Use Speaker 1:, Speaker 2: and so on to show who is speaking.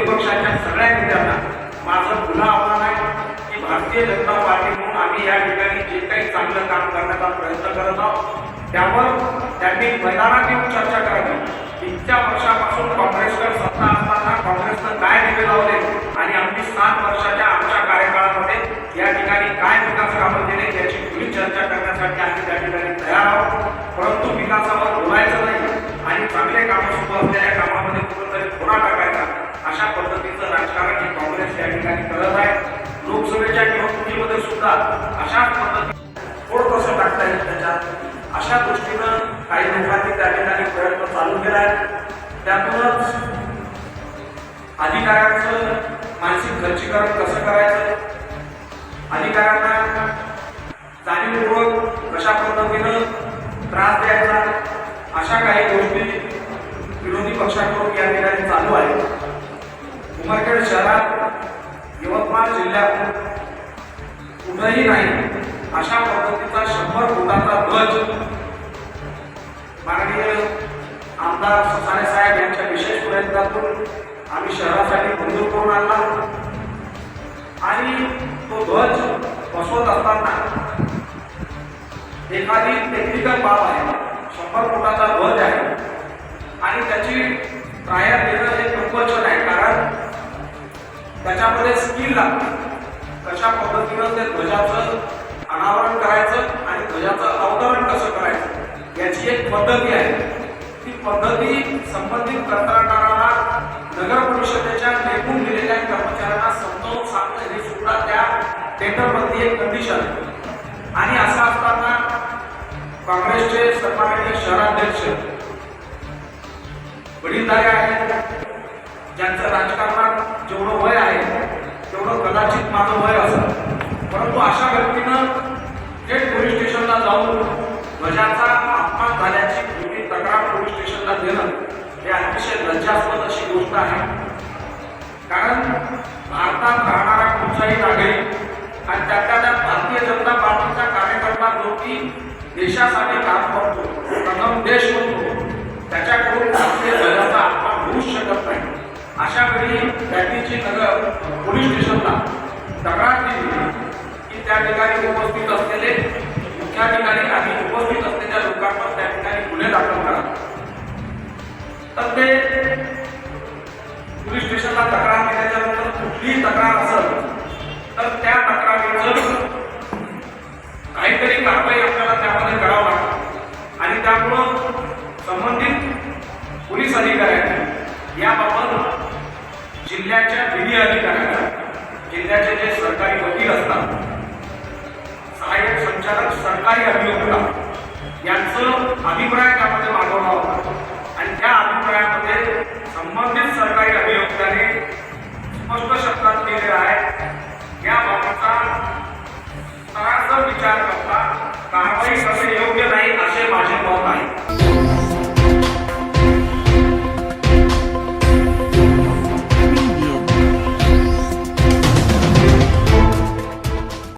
Speaker 1: पक्षाच्या सगळ्या नेत्यांना माझं पुन्हा आव्हान आहे की भारतीय जनता पार्टी म्हणून आम्ही या ठिकाणी जे काही चांगलं काम करण्याचा प्रयत्न करत आहोत त्यावर त्यांनी मैदानात येऊन चर्चा करावी. इतक्या वर्षापासून काँग्रेसवर सत्ता असताना काँग्रेसनं काय दिवे लावले आणि आम्ही सात वर्षाच्या आमच्या कार्यकाळामध्ये या ठिकाणी काय विकास कामं केले याची खुली चर्चा करण्यासाठी आम्ही त्या ठिकाणी तयार आहोत. परंतु विकासावर बोलायचं नाही आणि चांगले कामं सुरू असलेल्या कामामध्ये कुठंतरी थोडा टाकायचा अशा पद्धतीचं राजकारण हे काँग्रेस या ठिकाणी करत आहे लोकसभेच्या निवडणुकीमध्ये सुद्धा अशाच पद्धती कसं टाकता येईल त्याच्यात? अशा दृष्टीनं काही लोकांनी त्या ठिकाणी प्रयत्न चालू केला आहे त्यातूनच अधिकाऱ्यांचं मानसिक खर्चीकरण कसं करायचं? अधिकाऱ्यांना जाणीवपूर्वक कशा पद्धतीनं त्रास द्यायचा? अशा काही गोष्टी विरोधी पक्षाकडून या ठिकाणी चालू आहे उमरखेड शहरात यवतमाळ जिल्ह्यात कुठंही नाही. अशा पद्धतीचा शंभर फुटाचा ध्वज माननीय आमदार ससाणे साहेब यांच्या विशेष प्रयत्नातून आम्ही शहरासाठी मंजूर करून आणला. आणि तो ध्वज बसवत असताना एखादी टेक्निकल बाब आहे. शंभर फुटाचा ध्वज आहे. आणि त्याची ट्रायल देणं हे कंपल्शन आहे कारण त्याच्यामध्ये स्किल लागते. कशा पद्धतीनं ते ध्वजाचं अनावरण करायचं आणि ध्वजाचं अवतरण कसं करायचं याची एक पद्धती आहे. ती पद्धती संबंधित कंत्राटदाराला नगर परिषदेच्या नेमून दिलेल्या कर्मचाऱ्यांना समजावून सांगणं हे सुद्धा त्या टेंडरमधली एक कंडिशन आहे. आणि असं असताना काँग्रेसचे सन्माननीय शहराध्यक्ष वडीलधारे आहेत ज्यांचं राजकारणात जेवढं वय आहे तेवढं कदाचित माझं वय असं. परंतु अशा व्यक्तीनं थेट पोलीस स्टेशनला जाऊन ध्वजाचा अपमान झाल्याची मोठी तक्रार पोलीस स्टेशनला देणं हे अतिशय लज्जास्पद अशी गोष्ट आहे. कारण भारतात राहणारा कुठचाही नागरिक आणि त्यातल्या त्यात भारतीय जनता पार्टीचा कार्यकर्ता जो की देशासाठी काम करतो प्रथम देश म्हणतो. त्याच्याकडून भारतीय ध्वजाचा अपमान होऊच शकत नाही. अशा वेळी त्यांनी जी नगर पोलीस स्टेशनला तक्रार की त्या ठिकाणी उपस्थित असलेले मुख्याधिकारी आणि उपस्थित असलेल्या लोकांवर त्या ठिकाणी गुन्हे दाखल करा. तर ते पोलीस स्टेशनला तक्रार दिल्याच्या कुठलीही तक्रार असेल तर त्या तक्रारीचं काहीतरी कारवाई आपल्याला त्यामध्ये करावं लागतं आणि त्यामुळं संबंधित पोलीस अधिकाऱ्यांनी याबाबत जिल्ह्याच्या विधी अधिकाऱ्यांना जिल्ह्याचे जे सरकारी वकील असतात सहाय्यक संचालक सरकारी अभियोक्ता यांचं अभिप्राय त्यामध्ये मागवला होता. आणि त्या अभिप्रायामध्ये संबंधित सरकारी अभियोक्त्याने स्पष्ट शब्दात केलेला आहे या बाबतचा सरासर विचार करता कारवाई करणे योग्य नाही असे माझे मत आहे.